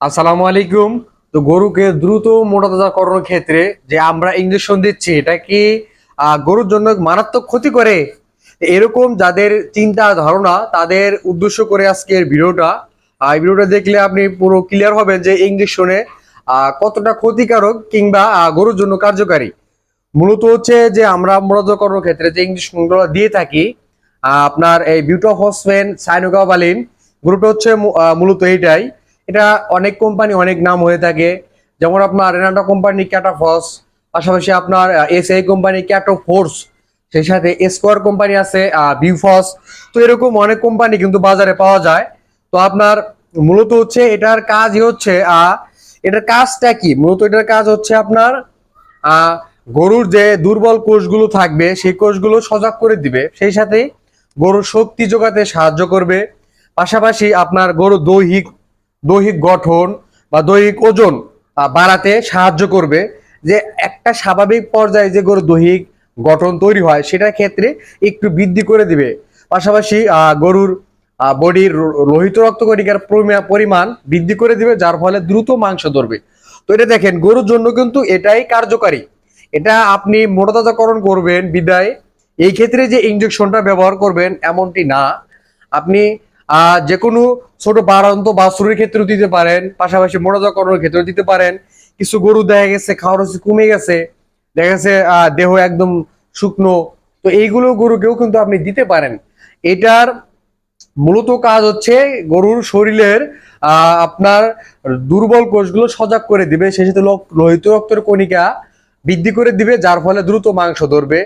আসসালামু আলাইকুম। তো গরুকে দ্রুত মোটাতাজাকরণের ক্ষেত্রে যে আমরা ইঞ্জেকশন দিচ্ছি, এটা কি গরুর জন্য মারাত্মক ক্ষতি করে? এরকম যাদের চিন্তা ধারণা, তাদের উদ্দেশ্য করে আজকের ভিডিওটা। এই ভিডিওটা দেখলে আপনি পুরো ক্লিয়ার হবেন যে ইঞ্জেকশনে কতটা ক্ষতিকারক কিংবা গরুর জন্য কার্যকারী। মূলত হচ্ছে যে আমরা মোটাতাজাকরণের ক্ষেত্রে যে ইঞ্জেকশনগুলো দিয়ে থাকি আপনার এই বিউটোফসফেন সাইনোকাবালিন গ্রুপটা হচ্ছে মূলত এইটাই। এটা অনেক কোম্পানি অনেক নাম হয়ে থাকে। যেমন আপনার রেনাটা কোম্পানি ক্যাটাফস পাশাপাশি আপনার এসআই কোম্পানি ক্যাটো ফোর্স সেই সাথে স্কোয়ার কোম্পানি আছে বিউফস তো এরকম অনেক কোম্পানি কিন্তু বাজারে পাওয়া যায়। তো আপনার মূলত হচ্ছে এটার কাজই হচ্ছে এটার কাজটা কি? মূলত এটার কাজ হচ্ছে আপনার গরুর যে দুর্বল কোষগুলো থাকবে, সেই কোষগুলো সজাগ করে দিবে। সেই সাথে গরুর শক্তি যোগাতে সাহায্য করবে। পাশাপাশি আপনার গরুর দৈহিক দৈহিক গঠন বা দৈহিক ওজন বাড়াতে সাহায্য করবে। যে একটা স্বাভাবিক পর্যায়ে যে গরুর দৈহিক গঠন তৈরি হয়, সেটার ক্ষেত্রে একটু বৃদ্ধি করে দিবে। পাশাপাশি গরুর বডির লোহিত রক্তকণিকার পরিমা- পরিমাণ বৃদ্ধি করে দিবে, যার ফলে দ্রুত মাংস ধরবে। তো এটা দেখেন, গরুর জন্য কিন্তু এটাই কার্যকারী। এটা আপনি মোটাতাজাকরণ করবেন বিদায়। এই ক্ষেত্রে যে ইঞ্জেকশনটা ব্যবহার করবেন, এমনটি না। আপনি যে কোনো ছোট বাড়ন্ত বাছুরের ক্ষেত্রেও দিতে পারেন, পাশাপাশি মোটাতাজাকরণের ক্ষেত্রেও দিতে পারেন। কিছু গরু দেখা গেছে, খাওয়ার রুচি কমে গেছে, দেখা গেছে দেহ একদম শুকনো। তো এইগুলো গরুকেও কিন্তু আপনি দিতে পারেন। এটার মূলত কাজ হচ্ছে গরুর শরীরের আপনার দুর্বল কোষগুলো সজাগ করে দিবে, সেই সাথে লোহিত রক্তের কণিকা বৃদ্ধি করে দিবে, যার ফলে দ্রুত মাংস ধরবে।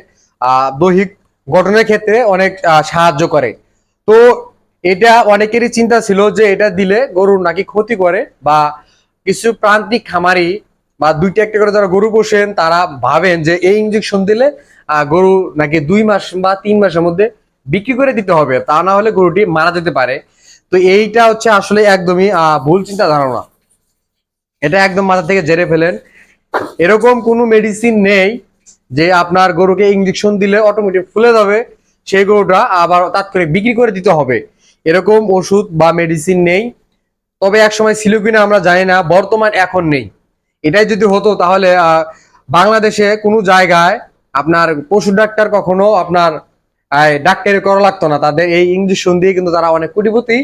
দৈহিক গঠনের ক্ষেত্রে অনেক সাহায্য করে। তো এটা অনেকেরই চিন্তা ছিল যে এটা দিলে গরুর নাকি ক্ষতি করে বা কিছু প্রান্তিক খামারি বা দুইটা একটা করে যারা গরু পোষেন, তারা ভাবেন যে এই ইঞ্জেকশন দিলে গরু নাকি দুই মাস বা তিন মাসের মধ্যে বিক্রি করে দিতে হবে, তা না হলে গরুটি মারা যেতে পারে। তো এইটা হচ্ছে আসলে একদমই ভুল চিন্তা ধারণা। এটা একদম মাথা থেকে জেরে ফেলেন। এরকম কোনো মেডিসিন নেই যে আপনার গরুকে ইঞ্জেকশন দিলে অটোমেটিক ফুলে যাবে, সেই গরুটা আবার তাৎক্ষণিক বিক্রি করে দিতে হবে। এরকম ওষুধ বা মেডিসিন নেই। তবে এক সময় ছিল কিনা আমরা জানি না, বর্তমান এখন নেই। এটাই যদি হতো তাহলে বাংলাদেশে কোনো জায়গায় আপনার পশু ডাক্তার কখনো আপনার ডাক্তারি করা লাগতো না। তাদের এই ইঞ্জেকশন দিয়ে কিন্তু তারা অনেক কোটিপতি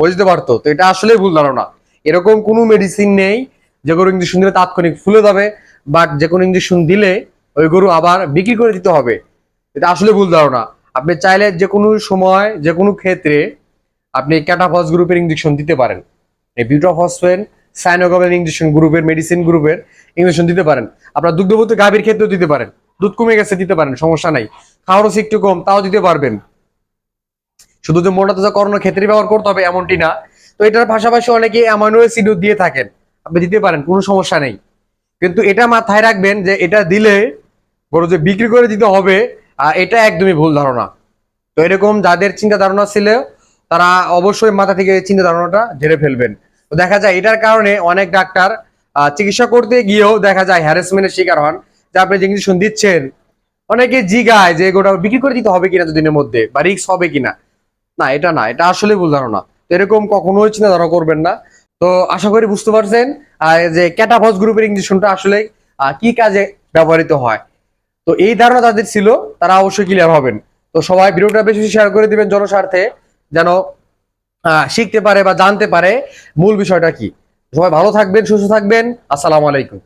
হয়ে যেতে পারতো। তো এটা আসলে ভুল ধারণা। এরকম কোনো মেডিসিন নেই, যে গরু ইঞ্জেকশন দিলে তাৎক্ষণিক ফুলে যাবে বাট যে কোনো ইঞ্জেকশন দিলে ওই গরু আবার বিক্রি করে দিতে হবে। এটা আসলে ভুল ধারণা। আপনি চাইলে যে কোনো সময়, যে কোনো ক্ষেত্রে আপনি ক্যাটাফস গ্রুপের ইঞ্জেকশন দিতে পারেন। এই বিউটাফসফেন সাইনোগাবেন ইঞ্জেকশন গ্রুপের মেডিসিন গ্রুপের ইঞ্জেকশন দিতে পারেন। আপনার দুগ্ধবতী গাভীর ক্ষেত্রেও দিতে পারেন। দুধ কমে গেছে দিতে পারেন, সমস্যা নাই। খাওয়ার রুচি একটু কম, তাও দিতে পারবেন। শুধু যে মোটা তাজা করানোর ক্ষেত্রে ব্যবহার করতে হবে এমনটি না। তো এটার পাশাপাশি অনেকে অ্যামাইনো অ্যাসিডও দিয়ে থাকেন। আপনি দিতে পারেন, কোনো সমস্যা নেই। কিন্তু এটা মাথায় রাখবেন যে এটা দিলে বড় যে বিক্রি করে দিতে হবে এটা একদমই ভুল ধারণা। তো এরকম যাদের চিন্তা ধারণা ছিল তারা অবশ্যই মাথা থেকে চিন্তা ধারণাটা ঝেড়ে ফেলবেন। তো দেখা যায়, এটার কারণে অনেক ডাক্তার চিকিৎসা করতে গিয়েও দেখা যায় হ্যারাসমেন্টের শিকার হন, যে আপনি যে ইঞ্জেকশন দিচ্ছেন, অনেকে জিগায় যে গোটা বিক্রি করে দিতে হবে কিনা দুদিনের মধ্যে বা রিক্স হবে কিনা। না, এটা না, এটা আসলে ভুল ধারণা। তো এরকম কখনোই চিন্তা ধারণা করবেন না। তো আশা করি বুঝতে পারছেন যে ক্যাটাফস গ্রুপের ইঞ্জেকশনটা আসলে কি কাজে ব্যবহৃত হয়। তো এই ধারণা তাদের ছিল, তারা অবশ্যই ক্লিয়ার হবেন। তো সবাই ভিডিওটা বেশি শেয়ার করে দিবেন জনস্বার্থে। যেন শিখতে পারে বা জানতে পারে। মূল বিষয়টা কি? সবাই ভালো থাকবেন, সুস্থ থাকবেন। আসসালামু আলাইকুম।